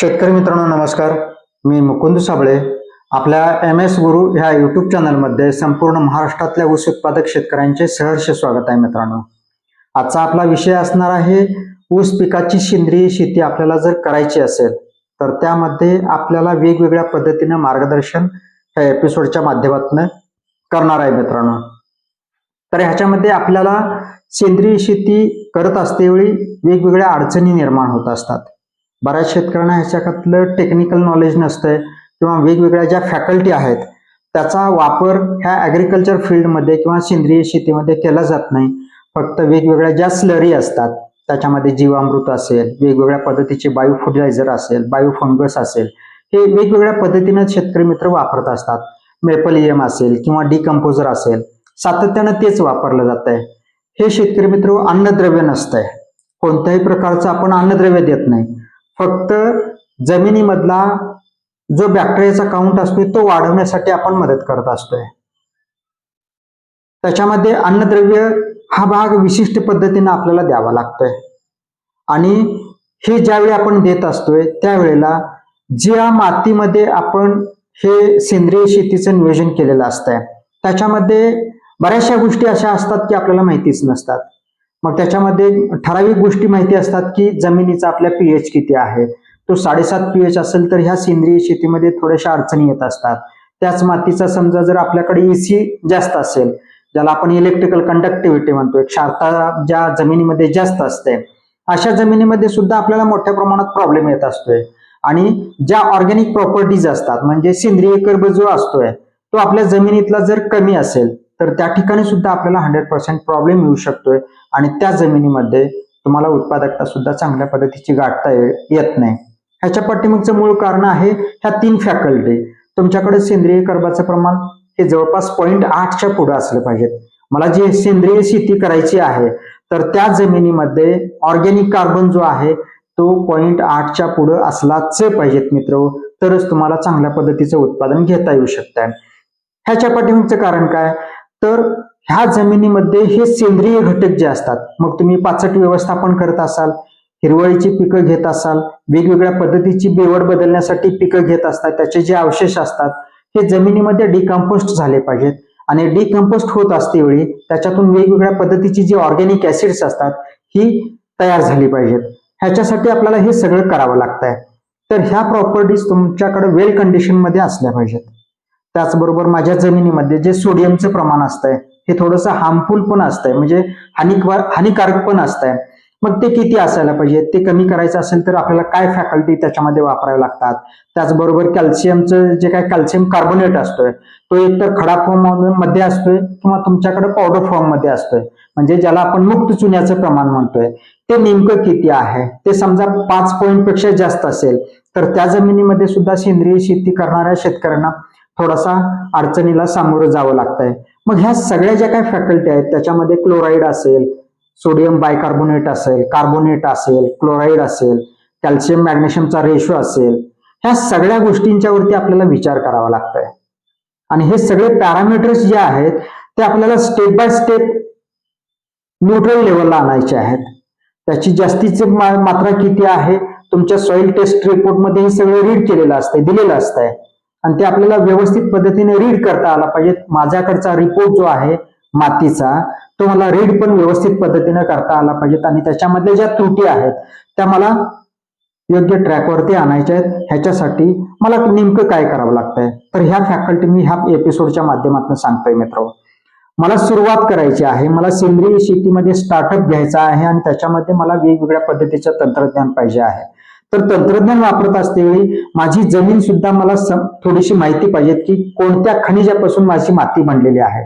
शेतकरी मित्रांनो नमस्कार. मी मुकुंद साबळे. आपल्या एम एस गुरु ह्या युट्यूब चॅनलमध्ये संपूर्ण महाराष्ट्रातल्या ऊस उत्पादक शेतकऱ्यांचे सहर्ष स्वागत आहे मित्रांनो. आजचा आपला विषय असणार आहे ऊस पिकाची सेंद्रिय शेती आपल्याला जर करायची असेल तर त्यामध्ये आपल्याला वेगवेगळ्या पद्धतीनं मार्गदर्शन ह्या एपिसोडच्या माध्यमातून करणार आहे मित्रांनो. तर ह्याच्यामध्ये आपल्याला सेंद्रिय शेती करत असतेवेळी वेगवेगळ्या अडचणी निर्माण होत असतात. बऱ्याच शेतकऱ्यांना ह्याच्यातलं टेक्निकल नॉलेज नसतंय किंवा वेगवेगळ्या ज्या फॅकल्टी आहेत त्याचा वापर ह्या ॲग्रिकल्चर फील्डमध्ये किंवा सेंद्रिय शेतीमध्ये केला जात नाही. फक्त वेगवेगळ्या ज्या स्लरी असतात त्याच्यामध्ये जीवामृत असेल वेगवेगळ्या पद्धतीचे बायो फर्टिलायझर असेल बायो फंगस असेल हे वेगवेगळ्या पद्धतीनं शेतकरी मित्र वापरत असतात. मेपलियम असेल किंवा डिकम्पोजर असेल सातत्यानं तेच वापरलं जात आहे हे शेतकरी मित्र अन्नद्रव्य नसतंय. कोणत्याही प्रकारचं आपण अन्नद्रव्य देत नाही. फक्त जमिनीमधला जो बॅक्टेरियाचा काउंट असतोय तो वाढवण्यासाठी आपण मदत करत असतोय. त्याच्यामध्ये अन्नद्रव्य हा भाग विशिष्ट पद्धतीने आपल्याला द्यावा लागतोय. आणि हे ज्यावेळी आपण देत असतोय त्यावेळेला ज्या मातीमध्ये आपण हे सेंद्रिय शेतीचं नियोजन केलेलं असतंय त्याच्यामध्ये बऱ्याचशा गोष्टी अशा असतात की आपल्याला माहितीच नसतात. मग त्याच्यामध्ये ठराविक गोष्टी माहिती असतात की जमिनीचा आपल्या पीएच किती आहे? तो साडेसात पीएच असेल तर ह्या सेंद्रिय शेतीमध्ये थोड्याशा अडचणी येत असतात. त्याच मातीचा समजा जर आपल्याकडे एसी जास्त असेल ज्याला आपण इलेक्ट्रिकल कंडक्टिव्हिटी म्हणतो क्षारता ज्या जमिनीमध्ये जास्त असते अशा जमिनीमध्ये सुद्धा आपल्याला मोठ्या प्रमाणात प्रॉब्लेम येत असतोय. आणि ज्या ऑर्गॅनिक प्रॉपर्टीज असतात म्हणजे सेंद्रिय कर्ब जो असतोय तो आपल्या जमिनीतला जर कमी असेल तर त्या ठिकाणी सुद्धा आपल्याला हंड्रेड पर्सेंट प्रॉब्लेम येऊ शकतोय. आणि त्या जमिनीमध्ये तुम्हाला उत्पादकता सुद्धा चांगल्या पद्धतीची गाठता ये- येत नाही. ह्याच्या पाठीमागचं मूळ कारण आहे ह्या तीन फॅकल्टी तुमच्याकडे सेंद्रिय कर्बाचं प्रमाण हे जवळपास पॉईंट आठच्या पुढे असलं पाहिजेत. मला जी सेंद्रिय शेती करायची आहे तर त्या जमिनीमध्ये ऑर्गॅनिक कार्बन जो आहे तो पॉईंट आठच्या पुढे असलाच पाहिजेत मित्र. तरच तुम्हाला चांगल्या पद्धतीचं उत्पादन घेता येऊ शकतं ह्याच्या पाठीमागचं कारण काय? तर ह्या जमिनीमध्ये हे सेंद्रिय घटक जे असतात मग तुम्ही पाचट व्यवस्थापन करत असाल हिरवळीची पिकं घेत असाल वेगवेगळ्या पद्धतीची बेवड बदलण्यासाठी पिकं घेत असतात त्याचे जे अवशेष असतात हे जमिनीमध्ये डिकम्पोस्ट झाले पाहिजेत. आणि डिकम्पोस्ट होत असते वेळी त्याच्यातून वेगवेगळ्या पद्धतीची जी ऑर्गॅनिक ऍसिड्स असतात ही तयार झाली पाहिजेत. ह्याच्यासाठी आपल्याला हे सगळं करावं लागतंय. तर ह्या प्रॉपर्टीज तुमच्याकडे वेल कंडिशनमध्ये असल्या पाहिजेत. त्याचबरोबर माझ्या जमिनीमध्ये जे सोडियमचं प्रमाण असतंय हे थोडंसं हार्मफुल पण असतंय म्हणजे हानिकार हानिकारक पण असतंय. मग ते किती असायला पाहिजे? ते कमी करायचं असेल तर आपल्याला काय फॅकल्टी त्याच्यामध्ये वापराव्या लागतात? त्याचबरोबर कॅल्शियमचं जे काय कॅल्शियम कार्बोनेट असतोय तो एकतर खडा फॉर्ममध्ये असतोय किंवा तुमच्याकडे पावडर फॉर्ममध्ये असतोय. म्हणजे ज्याला आपण मुक्त चुन्याचं प्रमाण म्हणतोय. ते नेमकं किती आहे? ते समजा पाच पॉईंटपेक्षा जास्त असेल तर त्या जमिनीमध्ये सुद्धा सेंद्रिय शेती करणाऱ्या शेतकऱ्यांना थोडासा अडचणीला सामोरं जावं लागतंय. मग ह्या सगळ्या ज्या काही फॅकल्टी आहेत त्याच्यामध्ये क्लोराईड असेल सोडियम बायकार्बोनेट असेल कार्बोनेट असेल क्लोराईड असेल कॅल्शियम मॅग्नेशियमचा रेशो असेल ह्या सगळ्या गोष्टींच्या वरती आपल्याला विचार करावा लागतोय. आणि हे सगळे पॅरामीटर्स जे आहेत ते आपल्याला स्टेप बाय स्टेप न्यूट्रल लेवलला आणायचे आहेत. त्याची जास्तीची मात्रा किती आहे तुमच्या सॉइल टेस्ट रिपोर्टमध्ये हे सगळं रीड केलेलं असतंय दिलेलं असतंय. आणि ते आपल्याला व्यवस्थित पद्धतीने रीड करता आला पाहिजे. माझ्याकडचा रिपोर्ट जो आहे मातीचा तो मला रीड पण व्यवस्थित पद्धतीने करता आला पाहिजेत आणि त्याच्यामधल्या ज्या त्रुटी आहेत त्या मला योग्य ट्रॅकवरती आणायच्या आहेत. ह्याच्यासाठी मला नेमकं काय करावं लागतंय? तर ह्या फॅकल्टी मी ह्या एपिसोडच्या माध्यमातून सांगतोय मित्र. मला सुरुवात करायची आहे. मला सेंद्रिय शेतीमध्ये स्टार्टअप घ्यायचा आहे आणि त्याच्यामध्ये मला वेगवेगळ्या पद्धतीचं तंत्रज्ञान पाहिजे आहे. तर तंत्रज्ञान वापरत असतेवेळी माझी जमीन सुद्धा मला थोडीशी माहिती पाहिजे की कोणत्या खनिजापासून माझी माती बनलेली आहे.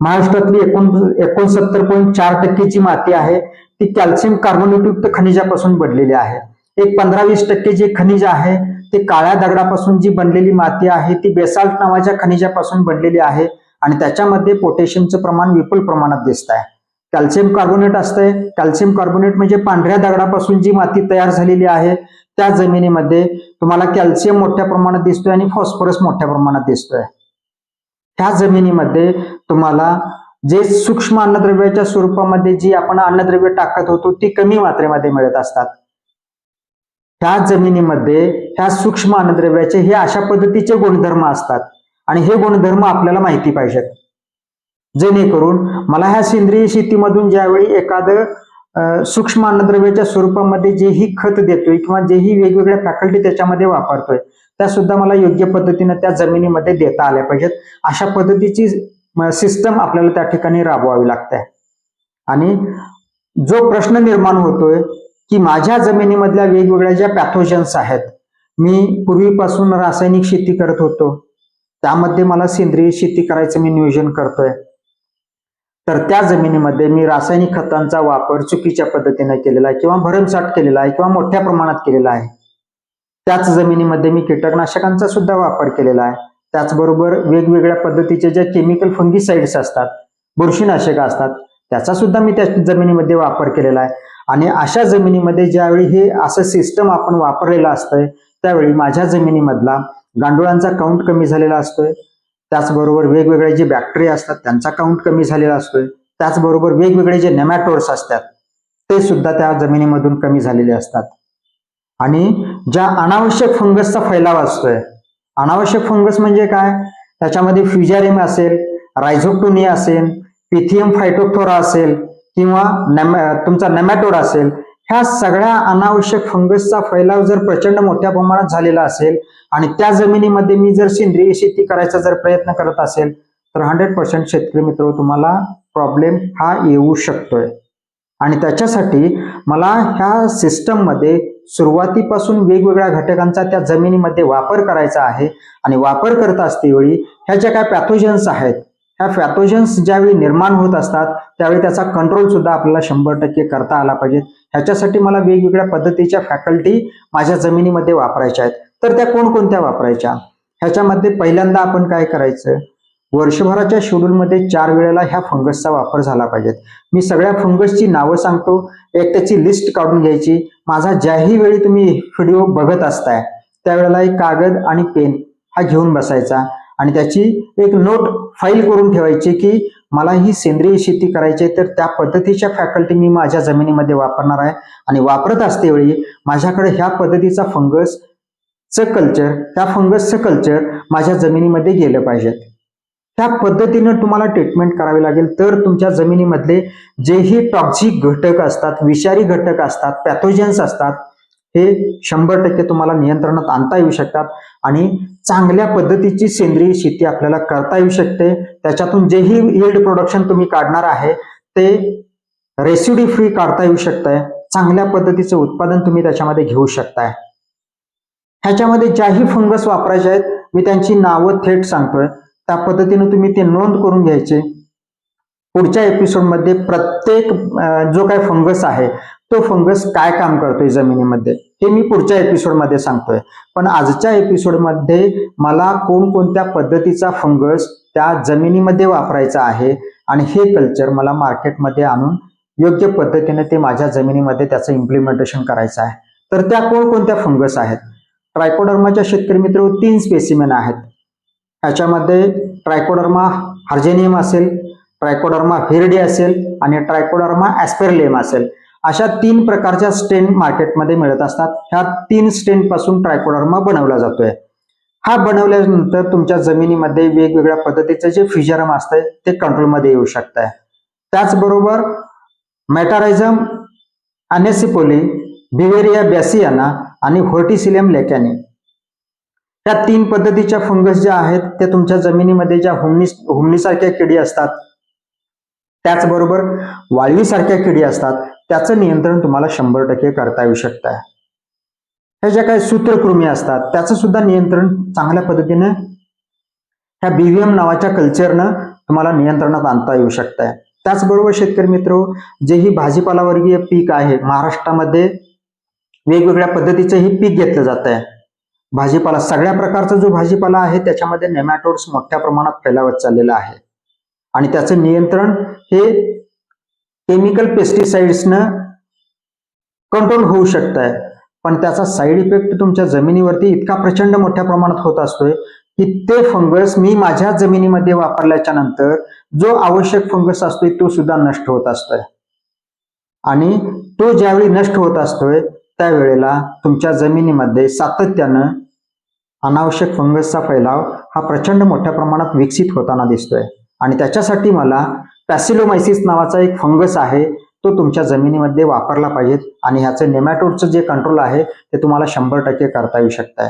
महाराष्ट्रातली एकोण एकोणसत्तर पॉईंट चार टक्केची माती आहे ती कॅल्शियम कार्बोनेटयुक्त खनिजापासून बनलेली आहे. एक पंधरा वीस टक्के जे खनिज आहे ते काळ्या दगडापासून जी बनलेली माती आहे ती बेसाल्ट नावाच्या खनिजापासून बनलेली आहे आणि त्याच्यामध्ये पोटॅशियमचं प्रमाण विपुल प्रमाणात दिसत आहे कॅल्शियम कार्बोनेट असतंय कॅल्शियम कार्बोनेट म्हणजे पांढऱ्या दगडापासून जी माती तयार झालेली आहे त्या जमिनीमध्ये तुम्हाला कॅल्शियम मोठ्या प्रमाणात दिसतोय आणि फॉस्फरस मोठ्या प्रमाणात दिसतोय. ह्या जमिनीमध्ये तुम्हाला जे सूक्ष्म अन्नद्रव्याच्या स्वरूपामध्ये जी आपण अन्नद्रव्य टाकत होतो ती कमी मात्रेमध्ये मिळत असतात. ह्या जमिनीमध्ये ह्या सूक्ष्म अन्नद्रव्याचे हे अशा पद्धतीचे गुणधर्म असतात. आणि हे गुणधर्म आपल्याला माहिती पाहिजेत. जेणेकरून मला ह्या सेंद्रिय शेतीमधून ज्यावेळी एखादं सूक्ष्म अन्नद्रव्याच्या स्वरूपामध्ये जेही खत देतोय किंवा जेही वेगवेगळ्या फॅकल्टी त्याच्यामध्ये वापरतोय त्या सुद्धा मला योग्य पद्धतीनं त्या जमिनीमध्ये देता आल्या पाहिजेत. अशा पद्धतीची सिस्टम आपल्याला त्या ठिकाणी राबवावी लागते. आणि जो प्रश्न निर्माण होतोय की माझ्या जमिनीमधल्या वेगवेगळ्या ज्या पॅथोजन्स आहेत मी पूर्वीपासून रासायनिक शेती करत होतो. त्यामध्ये मला सेंद्रिय शेती करायचं मी नियोजन करतोय. तर त्या जमिनीमध्ये मी रासायनिक खतांचा वापर चुकीच्या पद्धतीने केलेला आहे किंवा भरमसाठ केलेला आहे किंवा मोठ्या प्रमाणात केलेला आहे. त्याच जमिनीमध्ये मी कीटकनाशकांचा सुद्धा वापर केलेला आहे. त्याचबरोबर वेगवेगळ्या पद्धतीचे ज्या केमिकल फंगिसाइड्स असतात बुरशीनाशक असतात त्याचा सुद्धा मी त्या जमिनीमध्ये वापर केलेला आहे. आणि अशा जमिनीमध्ये ज्यावेळी हे असं सिस्टम आपण वापरलेलं असतंय त्यावेळी माझ्या जमिनीमधला गांडुळांचा काउंट कमी झालेला असतोय. त्याचबरोबर वेगवेगळे जे बॅक्टेरिया असतात त्यांचा काउंट कमी झालेला असतोय. त्याचबरोबर वेगवेगळे जे नेमॅटोड्स असतात ते सुद्धा त्या जमिनीमधून कमी झालेले असतात. आणि ज्या अनावश्यक फंगसचा फैलाव असतोय अनावश्यक फंगस म्हणजे काय? त्याच्यामध्ये फ्युजारिम असेल रायझोक्टोनिया असेल पिथियम फायटोथोरा असेल किंवा नॅम- तुमचा नेमॅटोड असेल ह्या सगळ्या अनावश्यक फंगसचा फैलाव जर प्रचंड मोठ्या प्रमाणात झालेला असेल आणि त्या जमिनीमध्ये मी जर सेंद्रिय शेती करायचा जर प्रयत्न करत असेल तर हंड्रेड पर्सेंट शेतकरी मित्र तुम्हाला प्रॉब्लेम हा येऊ शकतोय. आणि त्याच्यासाठी मला ह्या सिस्टममध्ये सुरुवातीपासून वेगवेगळ्या घटकांचा त्या जमिनीमध्ये वापर करायचा आहे. आणि वापर करत असतेवेळी ह्या ज्या काय पॅथोजन्स आहेत ह्या फॅथोजन्स ज्यावेळी निर्माण होत असतात त्यावेळी त्याचा कंट्रोल सुद्धा आपल्याला शंभर टक्के करता आला पाहिजे. ह्याच्यासाठी मला वेगवेगळ्या पद्धतीच्या फॅकल्टी माझ्या जमिनीमध्ये वापरायच्या आहेत. तर त्या कोणकोणत्या वापरायच्या? ह्याच्यामध्ये पहिल्यांदा आपण काय करायचं? वर्षभराच्या शेड्यूलमध्ये चार वेळेला ह्या फंगसचा वापर झाला पाहिजे. मी सगळ्या फंगसची नावं सांगतो. एक त्याची लिस्ट काढून घ्यायची. माझा ज्याही वेळी तुम्ही व्हिडिओ बघत असताय त्यावेळेला एक कागद आणि पेन हा घेऊन बसायचा. आणि त्याची एक नोट फाईल करून ठेवायची की मला ही सेंद्रिय शेती करायची आहे तर त्या पद्धतीच्या फॅकल्टी मी माझ्या जमिनीमध्ये वापरणार आहे. आणि वापरत असतेवेळी माझ्याकडे ह्या पद्धतीचा फंगस च कल्चर त्या फंगसचं कल्चर माझ्या जमिनीमध्ये गेलं पाहिजेत त्या पद्धतीनं तुम्हाला ट्रीटमेंट करावी लागेल. तर तुमच्या जमिनीमधले जेही टॉक्झिक घटक असतात विषारी घटक असतात पॅथोजन्स असतात हे शंभर टक्के तुम्हाला नियंत्रणात आणता येऊ शकतात. आणि चांगल्या पद्धतीची सेंद्रिय शेती आपल्याला करता येऊ शकते. त्याच्यातून जेही यील्ड प्रोडक्शन तुम्ही काढणार आहे ते रेसिडी फ्री काढता येऊ शकतंय. चांगल्या पद्धतीचं उत्पादन तुम्ही त्याच्यामध्ये घेऊ शकताय. ह्याच्यामध्ये ज्याही फंगस वापरायचे आहेत मी त्यांची नावं थेट सांगतोय. त्या पद्धतीने तुम्ही ते नोंद करून घ्यायचे. पुढच्या एपिसोडमध्ये प्रत्येक जो काय फंगस आहे तो फंगस काय काम करतोय जमिनीमध्ये हे मी पुढच्या एपिसोडमध्ये सांगतोय. पण आजच्या एपिसोडमध्ये मला कोणकोणत्या पद्धतीचा फंगस त्या जमिनीमध्ये वापरायचा आहे आणि हे कल्चर मला मार्केटमध्ये आणून योग्य पद्धतीने ते माझ्या जमिनीमध्ये त्याचं इम्प्लिमेंटेशन करायचं आहे. तर त्या कोणकोणत्या फंगस आहेत? ट्रायकोडर्माच्या शेतकरी मित्र तीन स्पेसिमेन आहेत. ह्याच्यामध्ये ट्रायकोडर्मा हार्जेनियम असेल ट्रायकोडर्मा व्हिरडी असेल आणि ट्रायकोडर्मा ॲस्पेरलेम असेल. अशा तीन प्रकारच्या स्टेन मार्केटमध्ये मिळत असतात. ह्या तीन स्टेन पासून ट्रायकोडर्मा बनवला जातोय. हा बनवल्यानंतर तुमच्या जमिनीमध्ये वेगवेगळ्या पद्धतीचं जे फिजरम असतंय ते कंट्रोलमध्ये येऊ शकतंय. त्याचबरोबर मेटारायझम अनेसिपोली बिवेरिया बॅसियाना आणि व्हर्टिसिलियम लेकॅनी. या तीन पद्धतीच्या फंगस ज्या आहेत त्या तुमच्या जमिनीमध्ये ज्या हुमणी हुमणीसारख्या किडी असतात त्याचबरोबर वाळवीसारख्या किडी असतात त्याचं नियंत्रण तुम्हाला शंभर टक्के करता येऊ शकतं ह्या ज्या काही सूत्रकृमी असतात त्याचं सुद्धा नियंत्रण चांगल्या पद्धतीने ह्या बीव्हीएम नावाच्या कल्चरनं तुम्हाला नियंत्रणात आणता येऊ शकतंय. त्याचबरोबर शेतकरी मित्र जेही भाजीपाला वर्गीय पीक आहे महाराष्ट्रामध्ये वेगवेगळ्या पद्धतीचंही पीक घेतलं जात आहे भाजीपाला सगळ्या प्रकारचा जो भाजीपाला आहे त्याच्यामध्ये नेमॅटोड्स मोठ्या प्रमाणात फैलावत चाललेला आहे. आणि त्याचं नियंत्रण हे केमिकल पेस्टिसाइड्सनं कंट्रोल होऊ शकत आहे पण त्याचा साईड इफेक्ट तुमच्या जमिनीवरती इतका प्रचंड मोठ्या प्रमाणात होत असतोय की ते फंगस मी माझ्या जमिनीमध्ये वापरल्याच्या नंतर जो आवश्यक फंगस असतोय तो सुद्धा नष्ट होत असतोय. आणि तो ज्यावेळी नष्ट होत असतोय त्यावेळेला तुमच्या जमिनीमध्ये सातत्यानं अनावश्यक फंगसचा फैलाव हा प्रचंड मोठ्या प्रमाणात विकसित होताना दिसतोय. आणि त्याच्यासाठी मला पॅसिलोमायसिस नावाचा एक फंगस आहे तो तुमच्या जमिनीमध्ये वापरला पाहिजे आणि ह्याचं नेमॅटोडचं जे कंट्रोल आहे ते तुम्हाला शंभर टक्के करता येऊ शकतंय.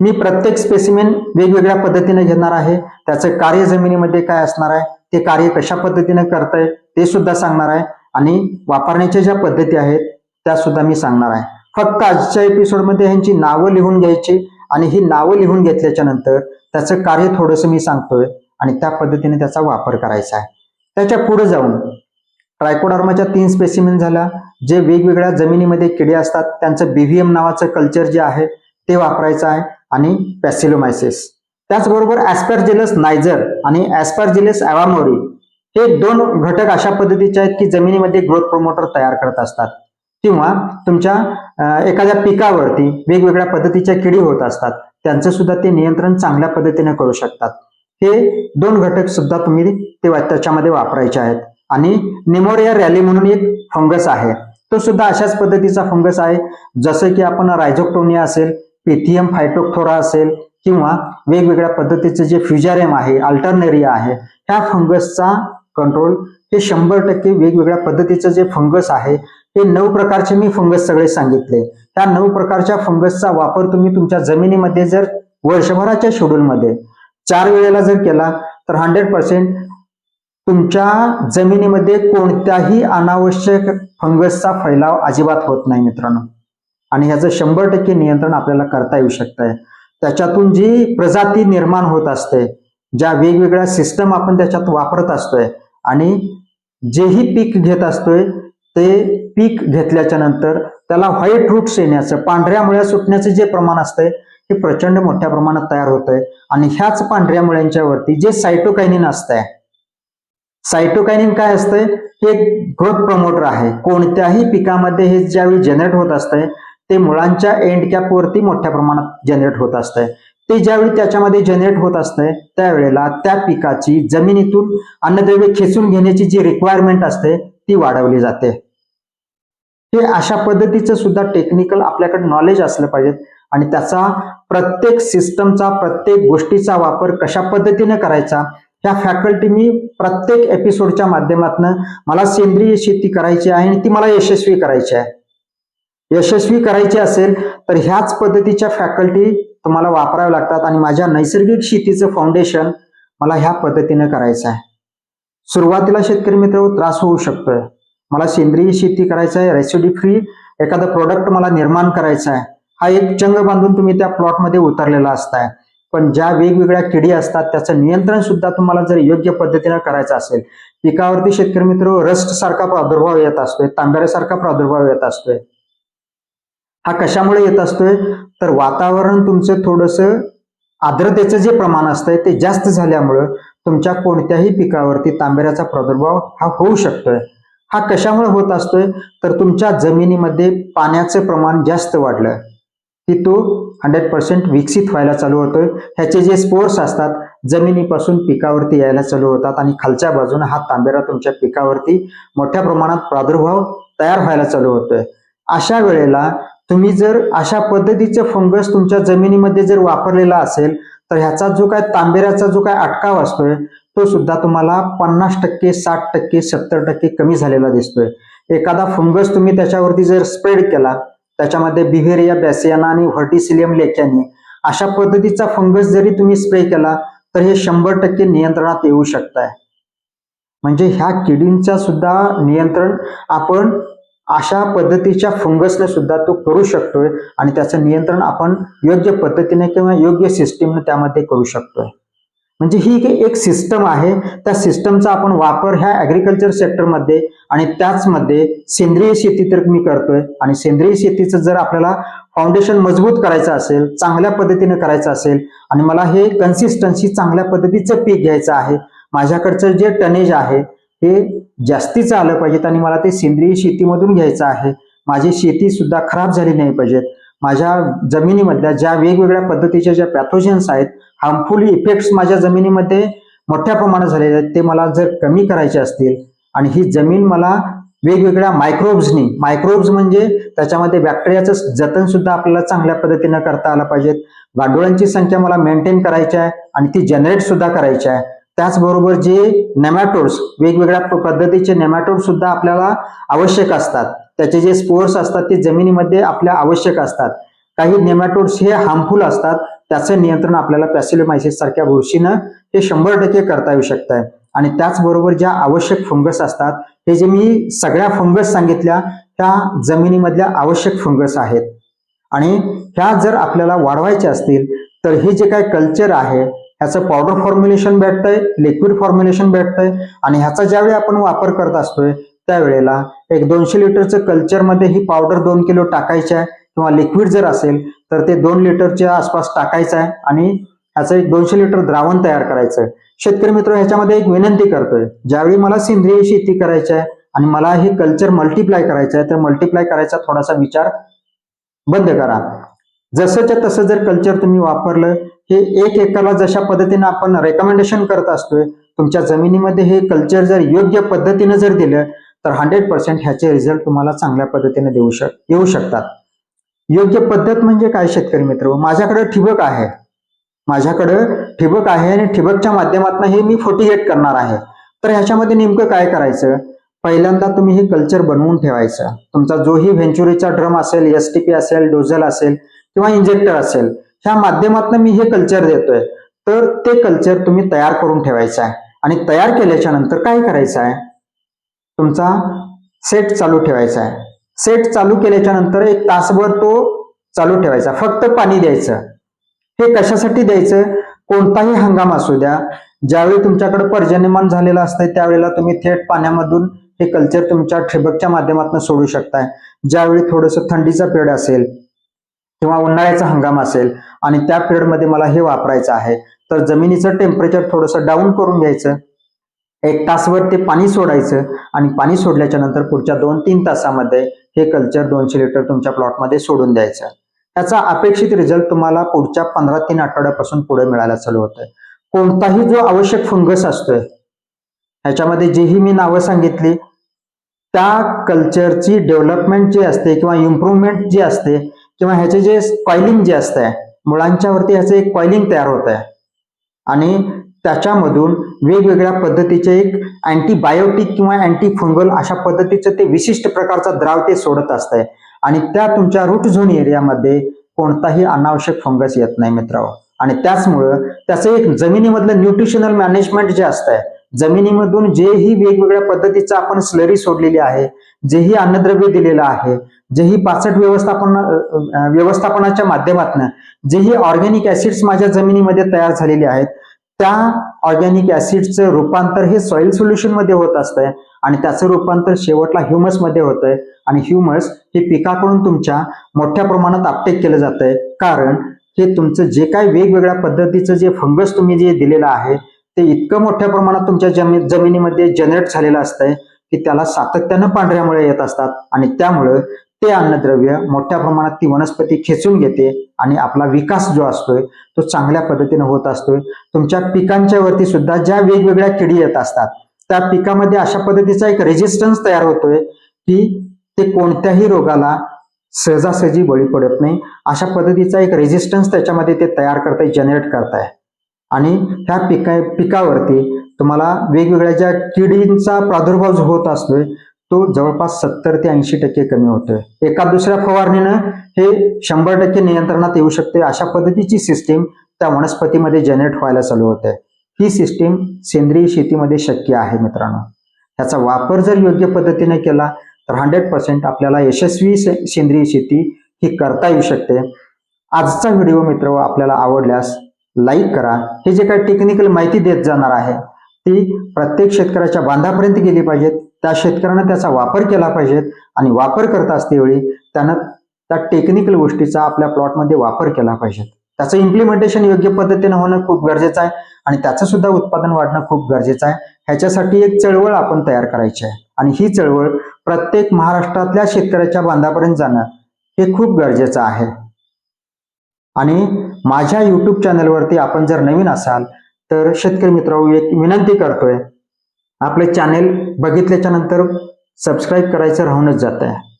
मी प्रत्येक स्पेसिमेन वेगवेगळ्या पद्धतीने घेणार आहे. त्याचं कार्य जमिनीमध्ये काय असणार आहे ते कार्य कशा पद्धतीने करतंय ते सुद्धा सांगणार आहे. आणि वापरण्याच्या ज्या पद्धती आहेत त्या सुद्धा मी सांगणार आहे. फक्त आजच्या एपिसोडमध्ये ह्यांची नावं लिहून घ्यायची आणि ही नावं लिहून घेतल्याच्या नंतर त्याचं कार्य थोडंसं मी सांगतोय. आणि त्या पद्धतीने त्याचा वापर करायचा आहे. त्याच्या पुढे जाऊन ट्रायकोडर्माच्या तीन स्पेसिमेन झाल्या जे वेगवेगळ्या जमिनीमध्ये किडे असतात त्यांचं बीव्हीएम नावाचं कल्चर जे आहे ते वापरायचं आहे आणि पॅसिलोमायसिस त्याचबरोबर ॲस्पॅर्जिलस नायझर आणि ॲस्पॅर्जिलस ॲवामोरी हे दोन घटक अशा पद्धतीचे आहेत की जमिनीमध्ये ग्रोथ प्रमोटर तयार करत असतात. किंवा तुमच्या एखाद्या पिकावरती वेगवेगळ्या पद्धतीच्या किडी होत असतात. त्यांचं सुद्धा ते नियंत्रण चांगल्या पद्धतीने करू शकतात. हे दोन घटक सुद्धा तुम्ही ते त्याच्यामध्ये वापरायचे आहेत. आणि निमोरिया रॅली म्हणून एक फंगस आहे. तो सुद्धा अशाच पद्धतीचा फंगस आहे. जसं की आपण रायझोक्टोनिया असेल पेथियम फायटोक्थोरा असेल किंवा वेगवेगळ्या पद्धतीचे जे फ्युजारेम आहे अल्टरनेरिया आहे ह्या फंगसचा कंट्रोल हे शंभर टक्के वेगवेगळ्या पद्धतीचं जे फंगस आहे हे नऊ प्रकारचे मी फंगस सगळे सांगितले. त्या नऊ प्रकारच्या फंगसचा वापर तुम्ही तुमच्या जमिनीमध्ये जर वर्षभराच्या शेड्यूलमध्ये चार वेळेला जर केला तर हंड्रेड पर्सेंट तुमच्या जमिनीमध्ये कोणत्याही अनावश्यक फंगसचा फैलाव अजिबात होत नाही मित्रांनो. आणि ह्याचं शंभर टक्के नियंत्रण आपल्याला करता येऊ शकतंय. त्याच्यातून जी प्रजाती निर्माण होत असते ज्या वेगवेगळ्या सिस्टम आपण त्याच्यात वापरत असतोय आणि जेही पीक घेत असतोय ते पीक घेतल्याच्या नंतर त्याला व्हाईट रूट्स येण्याचं पांढऱ्या मुळ्या सुटण्याचं जे प्रमाण असतंय हे प्रचंड मोठ्या प्रमाणात तयार होतंय. आणि ह्याच पांढऱ्या मुळ्यांच्या वरती जे सायटोकायनिन असतंय सायटोकायनिन काय असतंय? हे ग्रोथ प्रमोटर आहे. कोणत्याही पिकामध्ये हे ज्यावेळी जनरेट होत असतंय ते मुळांच्या एंड कॅपवरती मोठ्या प्रमाणात जनरेट होत असतंय. ते ज्यावेळी त्याच्यामध्ये जनरेट होत असतंय त्यावेळेला त्या पिकाची जमिनीतून अन्नद्रव्य खेचून घेण्याची जी रिक्वायरमेंट असते ती वाढवली जाते. हे अशा पद्धतीचं सुद्धा टेक्निकल आपल्याकडे नॉलेज असलं पाहिजे आणि त्याचा प्रत्येक सिस्टमचा प्रत्येक गोष्टीचा वापर कशा पद्धतीने करायचा ह्या फॅकल्टी मी प्रत्येक एपिसोडच्या माध्यमातून मला सेंद्रिय शेती करायची आहे आणि ती मला यशस्वी करायची आहे. यशस्वी करायची असेल तर ह्याच पद्धतीच्या फॅकल्टी तुम्हाला वापराव्या लागतात आणि माझ्या नैसर्गिक शेतीचं फाउंडेशन मला ह्या पद्धतीने करायचं आहे. सुरुवातीला शेतकरी मित्र त्रास होऊ शकतोय. मला सेंद्रिय शेती करायचं आहे रेसिडी फ्री एखादं प्रोडक्ट मला निर्माण करायचं आहे. हा एक चंग बांधून तुम्ही त्या प्लॉटमध्ये उतरलेला असताय. पण ज्या वेगवेगळ्या किडी असतात त्याचं नियंत्रण सुद्धा तुम्हाला जर योग्य पद्धतीने करायचं असेल पिकावरती शेतकरी मित्र रस्ट सारखा प्रादुर्भाव येत असतोय तांब्यासारखा प्रादुर्भाव येत असतोय. हा कशामुळे येत असतोय? तर वातावरण तुमचं थोडंसं आर्द्रतेचं जे प्रमाण असतंय ते जास्त झाल्यामुळं तुमच्या कोणत्याही पिकावरती तांबेऱ्याचा प्रादुर्भाव हा होऊ शकतोय. हा कशामुळे होत असतोय? तर तुमच्या जमिनीमध्ये पाण्याचं प्रमाण जास्त वाढलं. की तो हंड्रेड पर्सेंट विकसित व्हायला चालू होतोय. ह्याचे जे स्पोर्स असतात जमिनीपासून पिकावरती यायला चालू होतात आणि खालच्या बाजूने हा तांबेरा तुमच्या पिकावरती मोठ्या प्रमाणात प्रादुर्भाव तयार व्हायला चालू होतोय. अशा वेळेला तुम्ही जर अशा पद्धतीचे फंगस तुमच्या जमिनीमध्ये जर वापरलेला असेल तर ह्याचा जो काय तांबेऱ्याचा जो काय अटकाव असतोय तो सुद्धा तुम्हाला पन्नास टक्के साठ टक्के सत्तर टक्के कमी झालेला दिसतोय. एखादा फंगस तुम्ही त्याच्यावरती जर स्प्रेड केला त्याच्यामध्ये बिहेरिया बॅसियाना आणि व्हर्टिसिलियम लेक्यानी. अशा पद्धतीचा फंगस जरी तुम्ही स्प्रे केला तर हे शंभर टक्के नियंत्रणात येऊ शकताय. म्हणजे ह्या किडींचा सुद्धा नियंत्रण आपण अशा पद्धतीच्या फंगसने सुद्धा तो करू शकतोय आणि त्याचं नियंत्रण आपण योग्य पद्धतीने किंवा योग्य सिस्टीमने त्यामध्ये करू शकतोय. म्हणजे ही एक- सिस्टम आहे. त्या सिस्टमचा आपण वापर ह्या ॲग्रिकल्चर सेक्टरमध्ये आणि त्याचमध्ये सेंद्रिय शेती तर मी करतोय. आणि सेंद्रिय शेतीचं जर आपल्याला फाउंडेशन मजबूत करायचं असेल चांगल्या पद्धतीने करायचं असेल आणि मला हे कन्सिस्टन्सी चांगल्या पद्धतीचं पीक घ्यायचं आहे माझ्याकडचं जे टनेज आहे हे जास्तीचं आलं पाहिजेत आणि मला ते सेंद्रिय शेतीमधून घ्यायचं आहे. माझी शेती सुद्धा खराब झाली नाही पाहिजेत. माझ्या जमिनीमधल्या ज्या वेगवेगळ्या पद्धतीच्या ज्या पॅथोजन्स आहेत हार्मफुल इफेक्ट्स माझ्या जमिनीमध्ये मोठ्या प्रमाणात झालेले आहेत ते मला जर कमी करायचे असतील आणि ही जमीन मला वेगवेगळ्या मायक्रोब्सनी मायक्रोब्स म्हणजे त्याच्यामध्ये बॅक्टेरियाचं जतन सुद्धा आपल्याला चांगल्या पद्धतीनं करता आलं पाहिजे गांडुळांची संख्या मला मेंटेन करायची आहे आणि ती जनरेट सुद्धा करायची आहे. त्याचबरोबर जे नेमॅटोड्स वेगवेगळ्या पद्धतीचे नेमॅटोड सुद्धा आपल्याला आवश्यक असतात. त्याचे जे स्पोर्स असतात ते जमिनीमध्ये आपल्या आवश्यक असतात. काही नेमॅटोड्स हे हार्मफुल असतात. त्याचं नियंत्रण आपल्याला पॅसिलोमायसिस सारख्या बुरशीनं हे शंभर टक्के करता येऊ शकतं आणि त्याचबरोबर ज्या आवश्यक फंगस असतात हे जे मी सगळ्या फंगस सांगितल्या त्या जमिनीमधल्या आवश्यक फंगस आहेत. आणि ह्या जर आपल्याला वाढवायच्या असतील तर हे जे काय कल्चर आहे ह्याचं पावडर फॉर्म्युलेशन भेटतंय लिक्विड फॉर्म्युलेशन भेटतंय. आणि ह्याचा ज्यावेळी आपण वापर करत असतोय त्यावेळेला एक दोनशे लिटरचं कल्चरमध्ये ही पावडर दोन किलो टाकायची आहे किंवा लिक्विड जर असेल तर ते दोन लिटरच्या आसपास टाकायचं आहे आणि ह्याचं एक दोनशे लिटर द्रावण तयार करायचं आहे. शेतकरी मित्र ह्याच्यामध्ये एक विनंती करतोय. ज्यावेळी मला सेंद्रिय शेती करायची आहे आणि मला हे कल्चर मल्टिप्लाय करायचं आहे तर मल्टिप्लाय करायचा थोडासा विचार बंद करा. जसंच्या तसं जर कल्चर तुम्ही वापरलं हे एक एकरला जशा पद्धतीने आपण रेकमेंडेशन करत असतोय तुमच्या जमिनीमध्ये हे कल्चर जर योग्य पद्धतीने जर दिलं तर हंड्रेड पर्सेंट ह्याचे रिझल्ट तुम्हाला चांगल्या पद्धतीने देऊ शक येऊ शकतात. योग्य पद्धत म्हणजे काय शेतकरी मित्र? माझ्याकडे ठिबक आहे. माझ्याकडं ठिबक आहे आणि ठिबकच्या माध्यमातून हे मी फोर्टिगेट करणार आहे. तर ह्याच्यामध्ये नेमकं काय करायचं? पहिल्यांदा तुम्ही हे कल्चर बनवून ठेवायचं. तुमचा जोही व्हेंचुरीचा ड्रम असेल एस टी पी असेल डोझल असेल किंवा इंजेक्टर असेल ह्या माध्यमातून मी हे कल्चर देतोय. तर ते कल्चर तुम्ही तयार करून ठेवायचं आहे. आणि तयार केल्याच्यानंतर काय करायचं आहे? तुमचा सेट चालू ठेवायचा आहे. सेट चालू केल्याच्यानंतर एक तासभर तो चालू ठेवायचा. फक्त पाणी द्यायचं. हे कशासाठी द्यायचं? कोणताही हंगाम असू द्या. ज्यावेळी तुमच्याकडे पर्जन्यमान झालेलं असतंय त्यावेळेला तुम्ही थेट पाण्यामधून हे कल्चर तुमच्या ठिबकच्या माध्यमातून सोडू शकताय. ज्यावेळी थोडंसं थंडीचा पिरियड असेल किंवा उन्हाळ्याचा हंगाम असेल आणि त्या पिरियडमध्ये मला हे वापरायचं आहे तर जमिनीचं टेम्परेचर थोडंसं डाऊन करून घ्यायचं. एक तासभर ते पाणी सोडायचं आणि पाणी सोडल्याच्या नंतर पुढच्या दोन तीन तासामध्ये हे कल्चर दोनशे लिटर तुमच्या प्लॉटमध्ये सोडून द्यायचं. त्याचा अपेक्षित रिझल्ट तुम्हाला पुढच्या पंधरा तीन आठवड्यापासून पुढे मिळायला चालू होतंय. कोणताही जो आवश्यक फंगस असतोय ह्याच्यामध्ये जेही मी नावं सांगितली त्या कल्चरची डेव्हलपमेंट जी असते किंवा इम्प्रुव्हमेंट जी असते किंवा ह्याचे जे कॉइलिंग जे असतंय मुळांच्या वरती ह्याचं एक कॉइलिंग तयार होत आहे आणि त्याच्यामधून वेगवेगळ्या पद्धतीचे एक अँटीबायोटिक किंवा अँटी फंगल अशा पद्धतीचं ते विशिष्ट प्रकारचा द्राव ते सोडत असतंय. आणि त्या तुमच्या रूट झोन एरियामध्ये कोणताही अनावश्यक फंगस येत नाही मित्रांनो. आणि त्याचमुळं त्याचं एक जमिनीमधलं न्यूट्रिशनल मॅनेजमेंट जे असतंय जमिनीमधून जेही वेगवेगळ्या पद्धतीचं आपण स्लरी सोडलेली आहे जेही अन्नद्रव्य दिलेलं आहे जेही पाचट व्यवस्थापन व्यवस्थापनाच्या माध्यमातून जेही ऑर्गॅनिक ऍसिड्स माझ्या जमिनीमध्ये तयार झालेले आहेत त्या ऑर्गॅनिक ऍसिडचं रूपांतर हे सॉइल सोल्युशनमध्ये होत असतंय आणि त्याचं रूपांतर शेवटला ह्युमसमध्ये होतंय. आणि ह्युमस हे पिकाकडून तुमच्या मोठ्या प्रमाणात अपटेक केलं जातंय. कारण हे तुमचं जे काय वेगवेगळ्या पद्धतीचं जे फंगस तुम्ही जे दिलेलं आहे ते इतकं मोठ्या प्रमाणात तुमच्या जमी जमिनीमध्ये जनरेट झालेलं असतंय की त्याला सातत्यानं पांढऱ्यामुळे येत असतात. आणि त्यामुळं ते अन्नद्रव्य मोठ्या प्रमाणात ती वनस्पती खेचून घेते आणि आपला विकास जो असतोय तो चांगल्या पद्धतीने होत असतोय. तुमच्या पिकांच्या वरती सुद्धा ज्या वेगवेगळ्या किडी येत असतात त्या पिकामध्ये अशा पद्धतीचा एक रेजिस्टन्स तयार होतोय की ते कोणत्याही रोगाला सहजासहजी बळी पडत नाही. अशा पद्धतीचा एक रेजिस्टन्स त्याच्यामध्ये ते तयार करताय जनरेट करताय. आणि ह्या पिका पिकावरती तुम्हाला वेगवेगळ्या ज्या किडींचा प्रादुर्भाव होत असतोय तो जवळपास सत्तर ते ऐंशी टक्के कमी होतोय. एका दुसऱ्या फवारणीनं हे शंभर टक्के नियंत्रणात येऊ शकते अशा पद्धतीची सिस्टीम त्या वनस्पतीमध्ये जनरेट व्हायला चालू होते. ही सिस्टीम सेंद्रिय शेतीमध्ये शक्य आहे मित्रांनो. त्याचा वापर जर योग्य पद्धतीने केला तर हंड्रेड पर्सेंट आपल्याला यशस्वी सेंद्रिय शेती ही करता येऊ शकते. आजचा व्हिडिओ मित्र आपल्याला आवडल्यास लाईक करा. हे जे काही टेक्निकल माहिती देत जाणार आहे ती प्रत्येक शेतकऱ्याच्या बांधापर्यंत गेली पाहिजेत. त्या शेतकऱ्यानं त्याचा वापर केला पाहिजेत आणि वापर करत असतेवेळी त्यानं त्या टेक्निकल गोष्टीचा आपल्या प्लॉटमध्ये वापर केला पाहिजेत त्याचं इम्प्लिमेंटेशन योग्य पद्धतीने होणं खूप गरजेचं आहे आणि त्याचं सुद्धा उत्पादन वाढणं खूप गरजेचं आहे. ह्याच्यासाठी एक चळवळ आपण तयार करायची आहे. आणि ही चळवळ प्रत्येक महाराष्ट्रातल्या शेतकऱ्याच्या बांधापर्यंत जाणं हे खूप गरजेचं आहे. आणि माझ्या युट्यूब चॅनलवरती आपण जर नवीन असाल तर शेतकरी मित्र एक विनंती करतोय आपले चॅनेल बघितल्याच्या नंतर सबस्क्राईब करायचं राहूनच जात आहे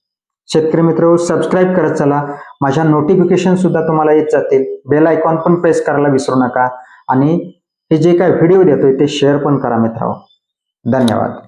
शेतकरी मित्र सबस्क्राईब करत चला. माझ्या नोटिफिकेशन सुद्धा तुम्हाला येत जातील. बेल आयकॉन पण प्रेस करायला विसरू नका. आणि हे जे काय व्हिडिओ देतोय ते शेअर पण करा मित्रांनो. धन्यवाद.